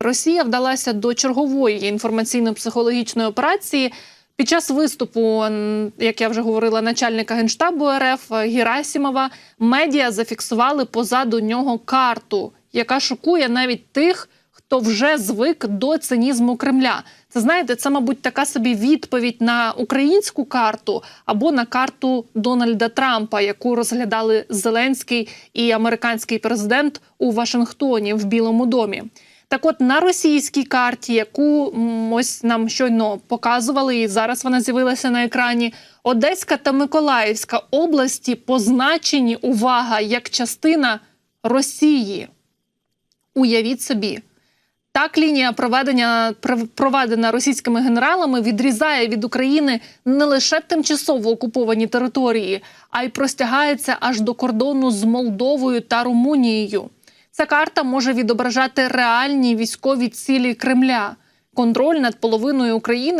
Росія вдалася до чергової інформаційно-психологічної операції. Під час виступу, як я вже говорила, начальника генштабу РФ Герасімова медіа зафіксували позаду нього карту, яка шокує навіть тих, хто вже звик до цинізму Кремля. Це знаєте, це, мабуть, така собі відповідь на українську карту або на карту Дональда Трампа, яку розглядали Зеленський і американський президент у Вашингтоні в Білому домі. Так, от на російській карті, яку ось нам щойно показували, і зараз вона з'явилася на екрані. Одеська та Миколаївська області позначені увага як частина Росії. Уявіть собі, так лінія проведення пров- проведена російськими генералами відрізає від України не лише тимчасово окуповані території, а й простягається аж до кордону з Молдовою та Румунією. Ця карта може відображати реальні військові цілі Кремля. Контроль над половиною України